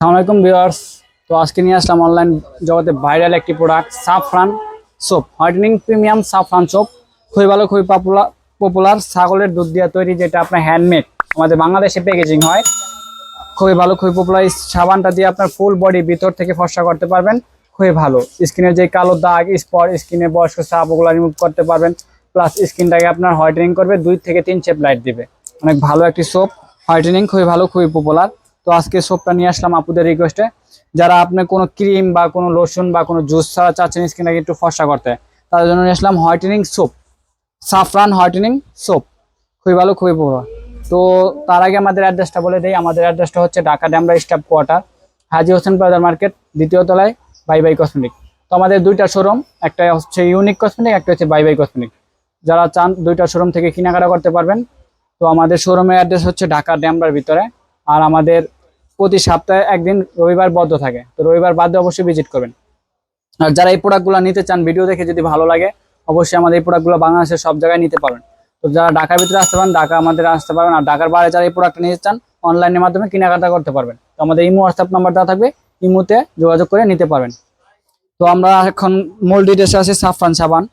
আসসালামাইকুম ভিউয়ার্স। তো আজকে নিয়ে আসলাম অনলাইন জগতে ভাইরাল একটি product saffron soap whitening premium saffron soap খুবই ভালো, খুবই পপুলার পপুলার ছাগলের দুধ দিয়ে তৈরি যেটা আপনার হ্যান্ডমেড আমাদের বাংলাদেশে প্যাকেজিং হয়। খুবই ভালো, খুবই পপুলার সাবানটা দিয়ে আপনার ফুল বডি ভিতর থেকে ফর্সা করতে পারবেন। খুবই ভালো। স্কিনের যে কালো দাগ স্পট স্কিনে বয়স্ক সাপ ওগুলো রিমুভ করতে পারবেন। প্লাস স্কিনটাকে আপনার হোয়াইটেনিং করবে, দুই থেকে তিন চেপ লাইট দিবে। অনেক ভালো একটি সোপ হোয়াইটেনিং খুবই ভালো, খুবই পপুলার তো আজকে সোপটা নিয়ে আসলাম আপুদের রিকোয়েস্টে যারা আপনি কোনো ক্রিম বা কোনো লোশন বা কোনো জুস ছাড়া চাচ্ছেন স্কিনটাকে একটু ফর্সা করতে, তাদের জন্য নিয়ে আসলাম whitening soap saffron whitening soap খুবই ভালো, খুবই পপুলার তো তার আগে আমাদের অ্যাড্রেসটা বলে দেই। আমাদের অ্যাড্রেসটা হচ্ছে Dhaka Demra staff quarter, Haji Hossain Bazar market, দ্বিতীয় তলায় বাই বাই কসমেটিক। তো আমাদের দুইটা শোরুম একটা হচ্ছে ইউনিক কসমেটিক একটা হচ্ছে বাই বাই কসমেটিক। যারা চান দুইটা শোরুম থেকে কেনাকাটা করতে পারবেন। তো আমাদের শোরুমের অ্যাড্রেস হচ্ছে ঢাকা ড্যামরার ভিতরে। আর আমাদের প্রতি সপ্তাহে একদিন রবিবার বদ্ধ থাকে। তো রবিবার বাদে অবশ্যই ভিজিট করবেন। আর যারা এই প্রোডাক্টগুলো নিতে চান ভিডিও দেখে যদি ভালো লাগে, অবশ্যই আমাদের এই প্রোডাক্টগুলো বাংলাদেশের সব জায়গায় নিতে পারবেন। তো যারা ঢাকার ভিতরে আসতে পারেন, ঢাকা আমাদের আসতে পারবেন। আর ঢাকার বাইরে যারা এই প্রোডাক্টটা নিতে চান অনলাইনের মাধ্যমে কেনাকাটা করতে পারবেন। তো আমাদের ইমো হোয়াটসঅ্যাপ নাম্বার দেওয়া থাকবে, ইমোতে যোগাযোগ করে নিতে পারবেন। তো আমরা এখন মূল ডিটেলসে আছে, সাফরান সাবান।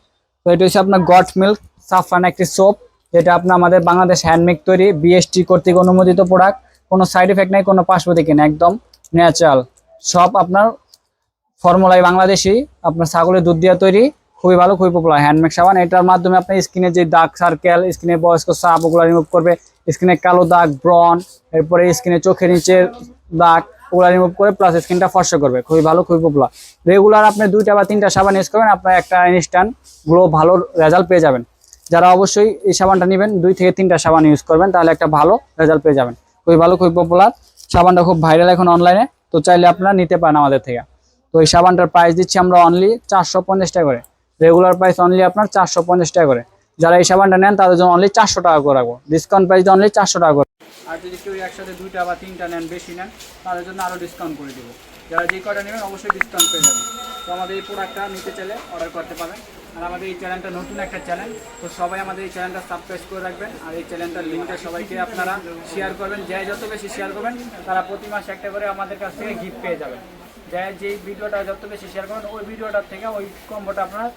তো এটা হচ্ছে আপনার গট মিল্ক সাফরান একটি সোপ যেটা আপনার আমাদের বাংলাদেশ হ্যান্ডমেড তৈরি বিএসটি কর্তৃক অনুমোদিত প্রোডাক্ট কোনো সাইড এফেক্ট নেই, কোনো পার্শ্বদিকে নেই, একদম ন্যাচারাল সব আপনার ফর্মুলায় বাংলাদেশি, আপনার ছাগলের দুধ দিয়ে তৈরি, খুবই ভালো, খুবই পপুলার হ্যান্ডমেড সাবান, এটার মাধ্যমে আপনার স্কিনে যে দাগ সার্কেল স্কিনে বয়স্ক সাপ ওগুলো রিমুভ করবে স্কিনে কালো দাগ ব্রন এরপরে স্কিনে চোখের নিচের দাগ ওগুলো রিমুভ করে প্লাস স্কিনটা ফর্সা করবে। খুবই ভালো, খুবই পপুলার রেগুলার আপনি দুইটা বা তিনটা সাবান ইউজ করবেন, আপনার একটা ইনস্ট্যান্ট গ্লো ভালো রেজাল্ট পেয়ে যাবেন। যারা অবশ্যই এই সাবানটা নেবেন, দুই থেকে তিনটা সাবান ইউজ করবেন, তাহলে একটা ভালো রেজাল্ট পেয়ে যাবেন। খুবই ভালো, খুবই পপুলার সাবানটা খুব ভাইরাল এখন অনলাইনে তো চাইলে আপনারা নিতে পারেন আমাদের থেকে। তো এই সাবানটার প্রাইস দিচ্ছি আমরা অনলি চারশো পঞ্চাশ টাকা করে। রেগুলার প্রাইস অনলি আপনার চারশো পঞ্চাশ টাকা করে। যারা এই সাবানটা নেন, তাদের জন্য অনলি চারশো টাকা করে রাখব। ডিসকাউন্ট প্রাইস অনলি চারশো টাকা করে। আর যদি কেউ একসাথে দুইটা বা তিনটা নেন, বেশি নেন, তাদের জন্য আরও ডিসকাউন্ট করে দেবো। যারা যে কটা নেবেন, অবশ্যই ডিসকাউন্ট পেয়ে যাবেন। তো আমাদের এই প্রোডাক্টটা নিতে চাইলে অর্ডার করতে পারেন। আর আমাদের এই চ্যানেলটা নতুন একটা চ্যানেল, তো সবাই আমাদের এই চ্যানেলটা সাবস্ক্রাইব করে রাখবেন। আর এই চ্যানেলটার লিঙ্কটা সবাইকে আপনারা শেয়ার করবেন। যে যত বেশি শেয়ার করবেন, তারা প্রতি মাসে একটা করে আমাদের কাছ থেকে গিফট পেয়ে যাবেন। যাই যেই ভিডিওটা যত বেশি শেয়ার করবেন, ওই ভিডিওটার থেকে ওই কম্বোটা আপনারা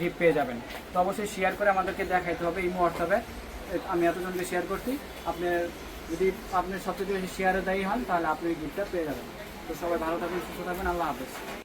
গিফট পেয়ে যাবেন। তো অবশ্যই শেয়ার করে আমাদেরকে দেখাইতে হবে ইমো হোয়াটসঅ্যাপে আমি এতজনকে শেয়ার করছি। আপনি যদি আপনি সবচেয়ে বেশি শেয়ারে দায়ী হন, তাহলে আপনি গিফটটা পেয়ে যাবেন। তো সবাই ভালো থাকবেন, সুস্থ থাকবেন। আল্লাহ হাফেজ।